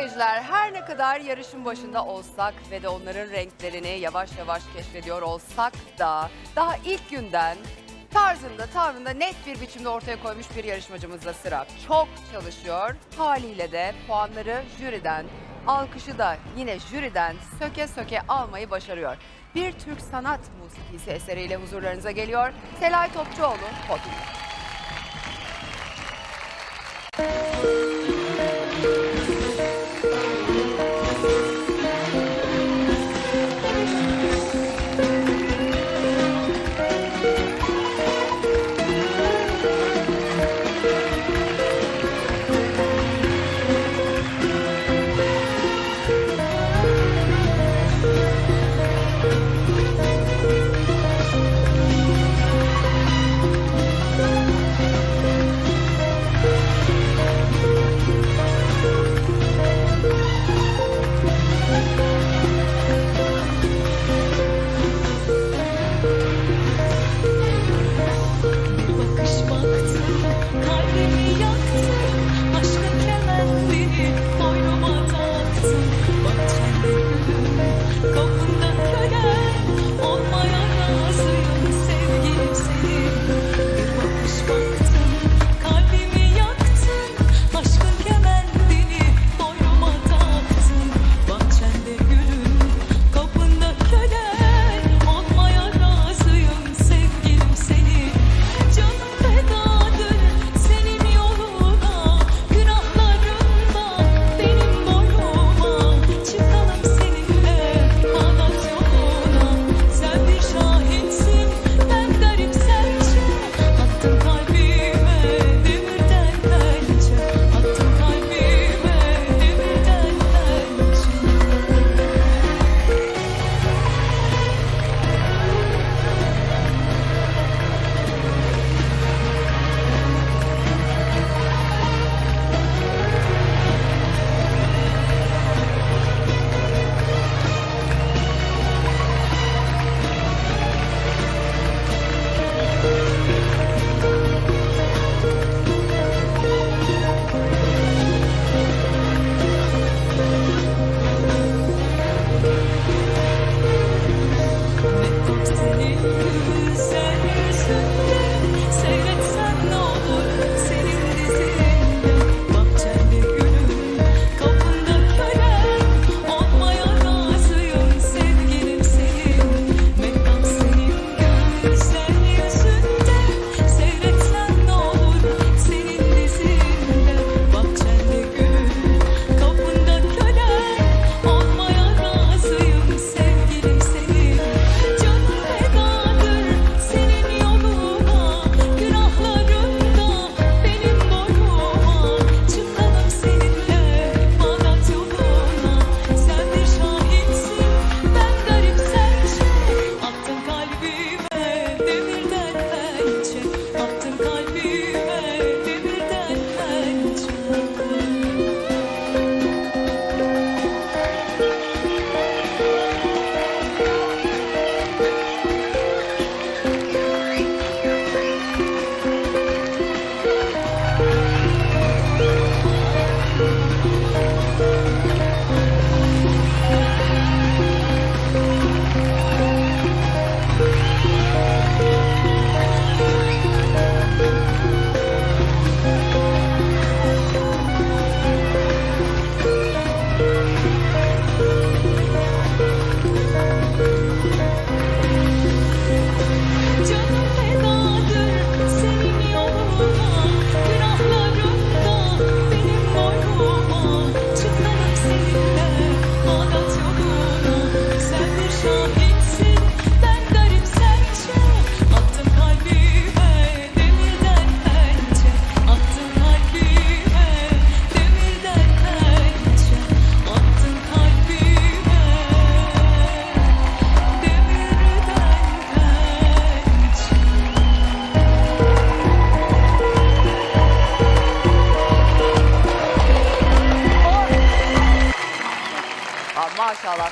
seyirciler her ne kadar yarışın başında olsak ve de onların renklerini yavaş yavaş keşfediyor olsak da daha ilk günden tarzında tavrında net bir biçimde ortaya koymuş bir yarışmacımızda sıra. Çok çalışıyor haliyle de puanları jüriden alkışı da yine jüriden söke söke almayı başarıyor. Bir Türk sanat musikisi eseriyle huzurlarınıza geliyor. Selay Topçuoğlu podyumda.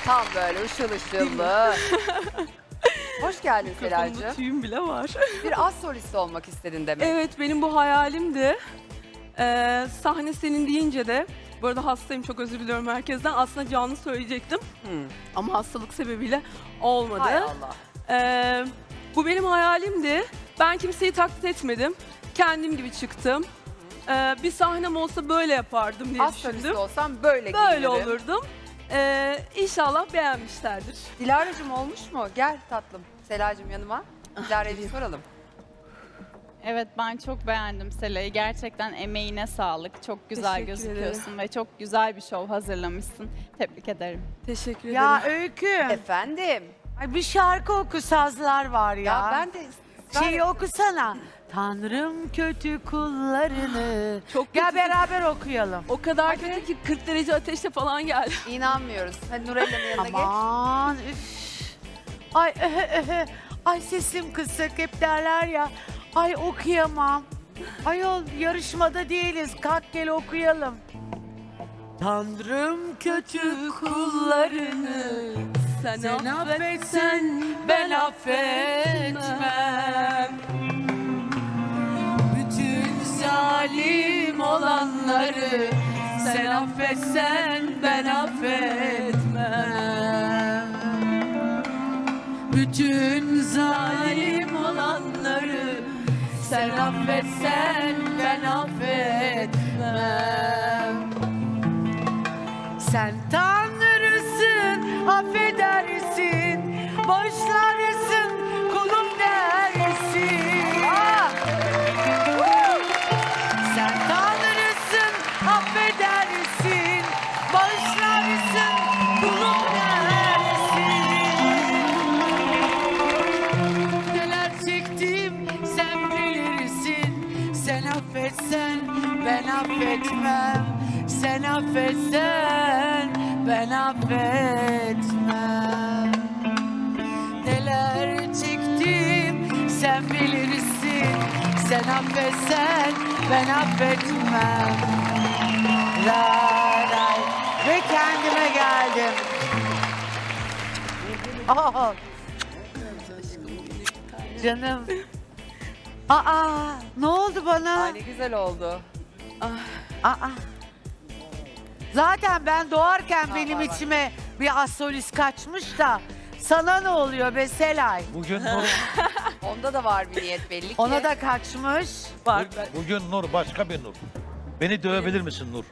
tam böyle ışıl ışıllı. Hoş geldin Selacığım. Kafamda tüyüm bile var. Bir az solist olmak istedin demek. Evet benim bu hayalimdi. Ee, sahne senin deyince de bu arada hastayım çok özür diliyorum herkesten. Aslında canlı söyleyecektim Hmm. ama hastalık sebebiyle olmadı. Hay Allah. Ee, bu benim hayalimdi. Ben kimseyi taklit etmedim. Kendim gibi çıktım. Ee, bir sahnem olsa böyle yapardım diye Az solist olsam böyle Böyle olurdum. Ee, inşallah beğenmişlerdir. Dilara'cığım olmuş mu? Gel tatlım. Selacığım yanıma. Dilara'ya bir soralım. Evet ben çok beğendim Sela'yı. Gerçekten emeğine sağlık. Çok güzel Teşekkür gözüküyorsun ve çok güzel bir şov hazırlamışsın. Tebrik ederim. Teşekkür Ya ederim. Öykü. Efendim. Ay bir şarkı oku sazlar var ya. Ya, ben de Şeyi okusana. Tanrım kötü kullarını. Çok Gel kötü. beraber okuyalım. O kadar kötü ki 40 derece ateşte falan geldi. İnanmıyoruz. Hadi Nurella'nın yanına geç. Aman üf. Ay öhe öhe. Ay sesim kısık hep derler ya. Ay okuyamam. Ayol yarışmada değiliz. Kalk gel okuyalım. Tanrım kötü kullarını Sen, sen affetsen ben affetmem. Bütün zalim olanları sen affetsen ben affetmem. Bütün zalim olanları sen affetsen ben affetmem. Sen tanrısın, affedersin, Sen affetsen ben affetmem la, la. Ve kendime geldim oh. Canım Aa ne oldu bana? Ay ne güzel oldu. Aa. Zaten ben doğarken benim içime bir asolist kaçmış da sana ne oluyor be Selay? Bugün Nur, Onda da var bir niyet belli ki. Ona da kaçmış. var. bugün Nur başka bir Nur. Beni dövebilir misin Nur?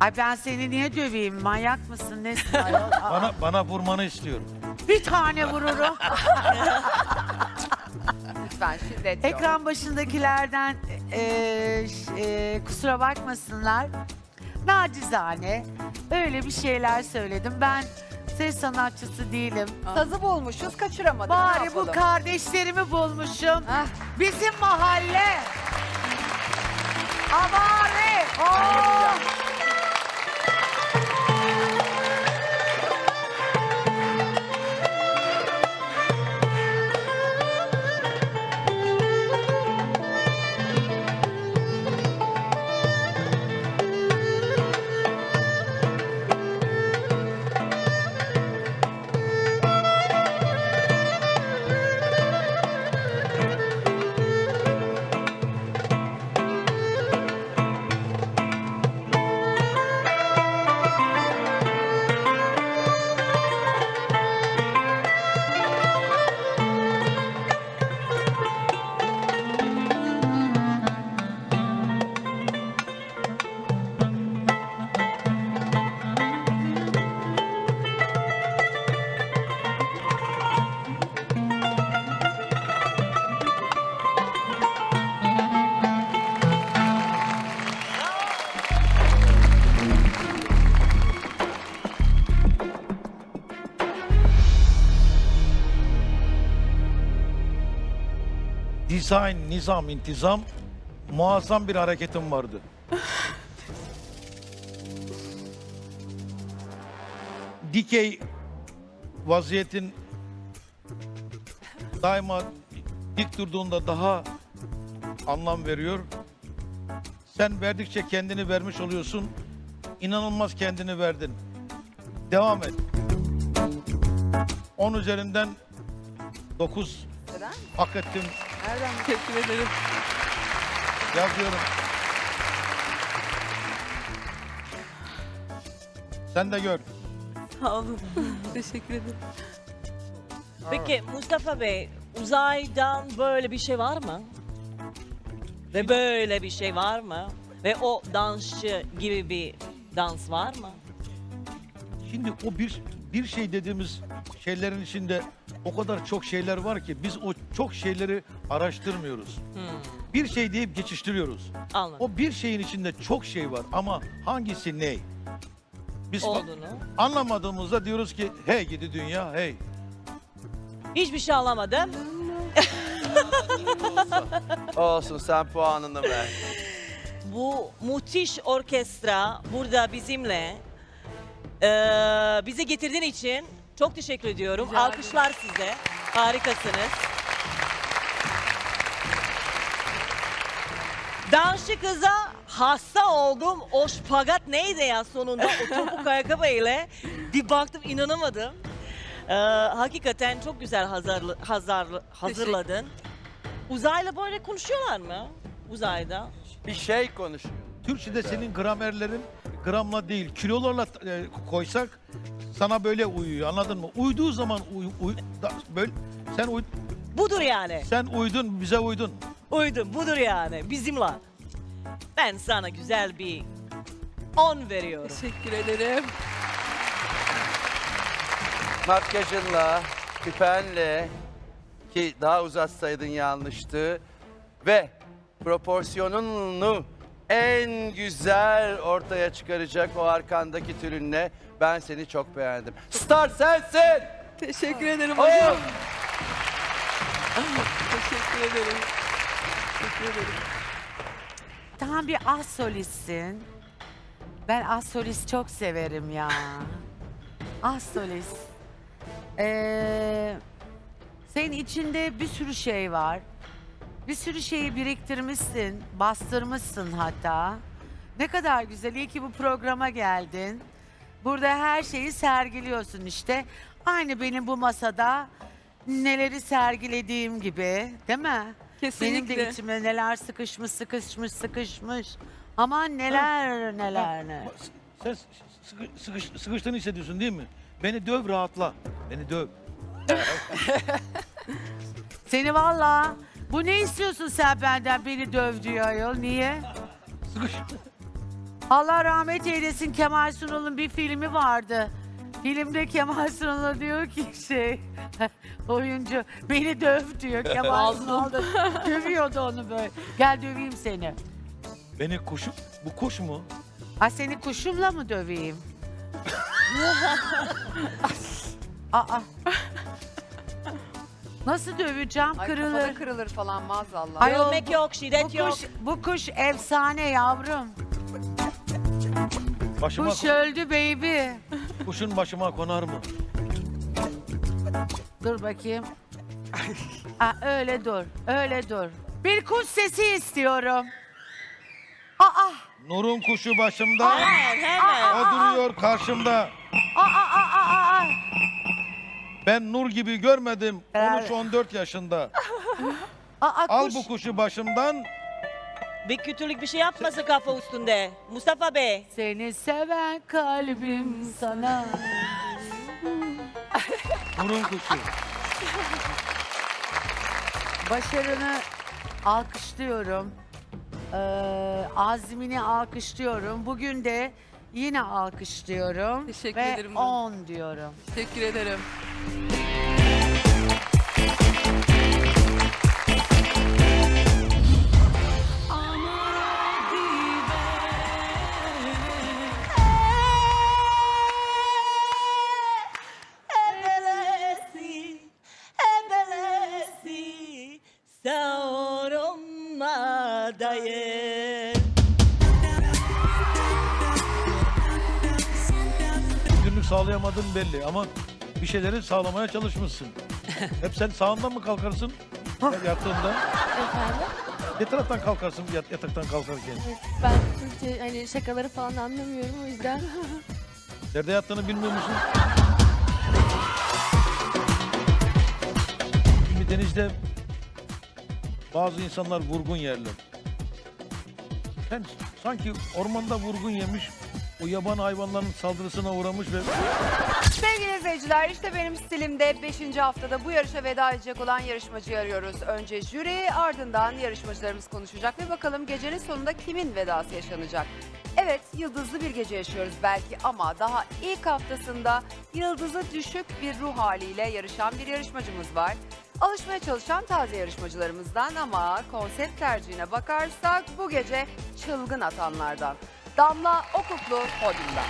Ay ben seni niye döveyim? Manyak mısın? Nesin ayol? Aa, Bana bana vurmanı istiyorum. bir tane vururum. Lütfen şiddet yok. Ekran başındakilerden eee, ş- eee, kusura bakmasınlar. Nacizane öyle bir şeyler söyledim. Ben ses sanatçısı değilim. Sazı bulmuşuz kaçıramadık. ne Bari bu yapalım? kardeşlerimi bulmuşum. Hah, Bizim mahalle. Amare. Dizayn, nizam, intizam muazzam bir hareketim vardı. Dikey vaziyetin daima dik durduğunda daha anlam veriyor. Sen verdikçe kendini vermiş oluyorsun. İnanılmaz kendini verdin. Devam et. 10 üzerinden 9 neden? hak ettim Nereden? Teşekkür ederim. yazıyorum. Sen de gör. Sağ olun. Teşekkür ederim. Peki Mustafa Bey, uzaydan böyle bir şey var mı? Ve böyle bir şey var mı? Ve o dansçı gibi bir dans var mı? Şimdi o bir bir şey dediğimiz şeylerin içinde o kadar çok şeyler var ki biz o çok şeyleri araştırmıyoruz. Hmm, Bir şey deyip geçiştiriyoruz. anladım. O bir şeyin içinde çok şey var ama hangisi ne? Biz Olduğunu. anlamadığımızda diyoruz ki hey gidi dünya hey. Hiçbir şey anlamadım. Olsun sen puanını ver. Bu müthiş orkestra burada bizimle. Ee, bizi getirdiğin için çok teşekkür ediyorum. Rica ederim. Alkışlar size. Harikasınız. Dansçı kıza hasta oldum. O şpagat neydi ya sonunda o topuk ayakkabıyla bir baktım inanamadım. Ee, hakikaten çok güzel hazırlı, hazırlı, hazırladın. Uzayla böyle konuşuyorlar mı? Uzayda. Bir şey konuşuyor. Türkçe'de senin gramerlerin gramla değil kilolarla e, koysak sana böyle uyuyor anladın mı? Uyduğu zaman uy, uy- da- böyle sen uy, Budur yani. sen uydun bize uydun. Uydum budur yani bizimle. Ben sana güzel bir 10 veriyorum. Teşekkür ederim. Makyajınla, küpenle ki daha uzatsaydın yanlıştı ve proporsiyonunu en güzel ortaya çıkaracak o arkandaki türünle ben seni çok beğendim. Star sensin! Teşekkür ederim Oh! hocam. Teşekkür ederim. Teşekkür ederim. Tam bir az solistsin. Ben az solist çok severim ya. Az solist. Ee, senin içinde bir sürü şey var. Bir sürü şeyi biriktirmişsin, bastırmışsın hatta. Ne kadar güzel, iyi ki bu programa geldin. Burada her şeyi sergiliyorsun işte. Aynı benim bu masada neleri sergilediğim gibi, değil mi? Benim Kesinlikle. de içime neler sıkışmış, sıkışmış, sıkışmış. Aman neler, neler, neler. Sen sıkı, sıkış, sıkıştığını hissediyorsun değil mi? Beni döv rahatla. Beni döv. Seni valla, bu ne istiyorsun sen benden beni döv diyor ayol, niye? Allah rahmet eylesin Kemal Sunal'ın bir filmi vardı. Filmde Kemal Sunal'a diyor ki şey, oyuncu beni döv diyor Kemal Sunal da dövüyordu onu böyle. Gel döveyim seni. Beni kuşu, bu kuş mu? Ha seni kuşumla mı döveyim? Aa. Nasıl döveceğim? Ay Kırılır. falan maazallah. Ay, Dövmek bu- yok, Bu şiddet yok. kuş, bu kuş efsane yavrum. Başıma, Kuş öldü baby. kuşun başıma konar mı? Dur bakayım. Aa, öyle dur, öyle dur. Bir kuş sesi istiyorum. Aa, Nur'un kuşu başımda. Hemen, hemen. O duruyor karşımda. aa, aa, aa. Ben Nur gibi görmedim. Evet. 13-14 yaşında. Aa, Al kuş. bu kuşu başımdan. Bir kötülük bir şey yapmasın kafa üstünde. Mustafa Bey. Seni seven kalbim sana. Nur'un kuşu. Başarını alkışlıyorum. Ee, azmini alkışlıyorum. Bugün de yine alkışlıyorum. Teşekkür Ve ederim. 10 diyorum. Teşekkür ederim. Dayı. Günlük sağlayamadığın belli ama bir şeyleri sağlamaya çalışmışsın. Hep sen sağından mı kalkarsın yattığında? Efendim? Ne taraftan kalkarsın yat, yataktan kalkarken? Ben Türkçe hani şakaları falan anlamıyorum o yüzden. Nerede yattığını bilmiyor musun? Şimdi denizde bazı insanlar vurgun yerler. Sen sanki ormanda vurgun yemiş o yaban hayvanların saldırısına uğramış ve Sevgili izleyiciler işte benim stilimde 5. haftada bu yarışa veda edecek olan yarışmacıyı arıyoruz. Önce jüri ardından yarışmacılarımız konuşacak ve bakalım gecenin sonunda kimin vedası yaşanacak. Evet yıldızlı bir gece yaşıyoruz belki ama daha ilk haftasında yıldızı düşük bir ruh haliyle yarışan bir yarışmacımız var. Alışmaya çalışan taze yarışmacılarımızdan ama konsept tercihine bakarsak bu gece çılgın atanlardan. Damla Okuklu podyumda.